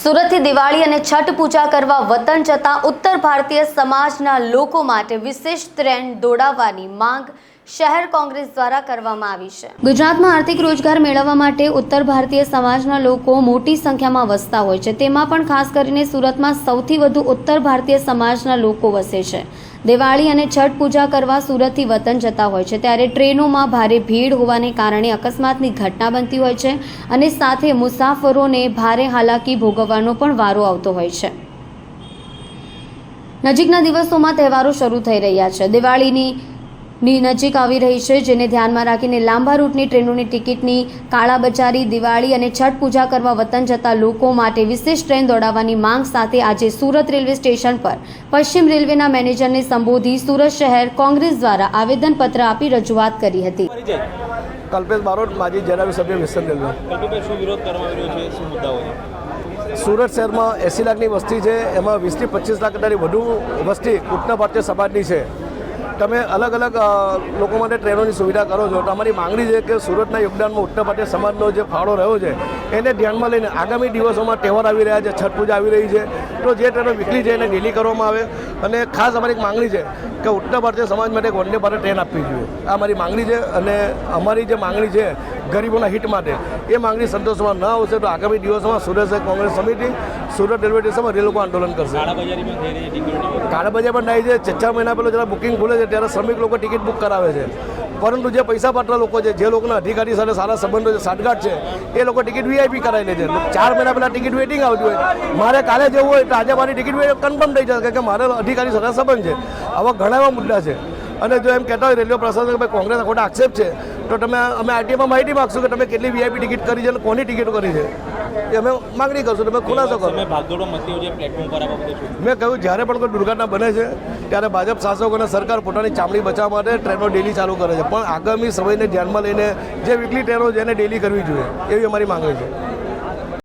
સુરતથી દિવાળી અને છઠ પૂજા કરવા વતન જતા ઉત્તર ભારતીય સમાજના લોકો માટે વિશેષ ટ્રેન દોડાવવાની માંગ શહેર કોંગ્રેસ દ્વારા કરવામાં આવી છે. ગુજરાતમાં આર્થિક રોજગાર મેળવવા માટે ઉત્તર ભારતીય સમાજના લોકો મોટી સંખ્યામાં વસતા હોય છે. તેમાં પણ ખાસ કરીને સુરતમાં સૌથી વધુ ઉત્તર ભારતીય સમાજના લોકો વસે છે. દિવાળી અને છઠ પૂજા કરવા સુરતથી વતન જતા હોય છે. ત્યારે ટ્રેનોમાં ભારે ભીડ હોવાને કારણે અકસ્માતની ઘટના બનતી હોય છે અને સાથે મુસાફરોને ભારે હાલાકી ભોગવવાનો પણ વારો આવતો હોય છે. નજીકના દિવસોમાં તહેવારો શરૂ થઈ રહ્યા છે. દિવાળીની ની નજીક આવી રહી છે જેને ધ્યાનમાં રાખીને લાંબા રૂટની ટ્રેનોની ટિકિટની કાળાબજારી દિવાળી અને છઠ પૂજા કરવા વતન જતા લોકો માટે વિશેષ ટ્રેન દોડાવવાની માંગ સાથે આજે સુરત રેલવે સ્ટેશન પર પશ્ચિમ રેલવેના મેનેજરને સંબોધી સુરત શહેર કોંગ્રેસ દ્વારા આવેદનપત્ર આપી રજૂઆત કરી હતી. કલ્પેશ બારોટ માજી જણાવી સભ્ય વેસ્ટર્ન રેલવે. શું વિરોધ કરવામાં આવી છે? શું મુદ્દાઓ સુરત શહેરમાં એંસી લાખની વસ્તી છે એમાં વીસથી પચીસ લાખ વધુ વસ્તી ઉત્તર ભારતીય સમાજની છે. તમે અલગ અલગ લોકો માટે ટ્રેનોની સુવિધા કરો છો, તો અમારી માંગણી છે કે સુરતના યોગદાનમાં ઉત્તર પ્રદેશ સમાજનો જે ફાળો રહ્યો છે, એને ધ્યાનમાં લઈને આગામી દિવસોમાં તહેવાર આવી રહ્યા છે, છઠ પૂજા આવી રહી છે, તો જે ટ્રેનો વીકલી છે એને ડેલી કરવામાં આવે. અને ખાસ અમારી એક માંગણી છે કે ઉત્તર ભારતીય સમાજ માટે એક વંદે ભારત ટ્રેન આપવી જોઈએ. આ અમારી માંગણી છે અને અમારી જે માંગણી છે ગરીબોના હિત માટે. એ માંગણી સંતોષમાં ન આવશે તો આગામી દિવસમાં સુરત કોંગ્રેસ સમિતિ સુરત રેલવે સ્ટેશનમાં રેલ લોકો આંદોલન કરશે. કાળા બજાર પણ થાય છે. છ મહિના પહેલાં જ્યારે બુકિંગ ખુલે છે ત્યારે શ્રમિક લોકો ટિકિટ બુક કરાવે છે. પરંતુ જે પૈસા પાત્ર લોકો છે જે લોકોના અધિકારી સાથે સારા સંબંધો છે સાઠગાંઠ છે એ લોકો ટિકિટ વીઆઈપી કરાવી લે છે. ચાર મહિના પહેલાં ટિકિટ વેટિંગ આવતી હોય. મારે કાલે જવું હોય તો આજે મારી ટિકિટ કન્ફર્મ થઈ જશે કે મારે અધિકારી સાથે સંબંધ છે. આવા ઘણા એવા મુદ્દા છે. અને જો એમ કહેતા હોય રેલવે પ્રશાસન કે ભાઈ કોંગ્રેસ ખોટા આક્ષેપ છે તો તમે અમે આરટીઆઈમાં માહિતી માગશું કે તમે કેટલી વીઆઈપી ટિકિટ કરી છે અને કોની ટિકિટો કરી છે. એ અમે માગણી કરશું તમે ખુલાસો કરો. મેં કહ્યું જ્યારે પણ કોઈ દુર્ઘટના બને છે ત્યારે ભાજપ શાસકો અને સરકાર પોતાની ચામડી બચાવવા માટે ટ્રેનો ડેલી ચાલુ કરે છે. પણ આગામી સમયને ધ્યાનમાં લઈને જે વીકલી ટ્રેનો છે એને ડેલી કરવી જોઈએ એવી અમારી માંગણી છે.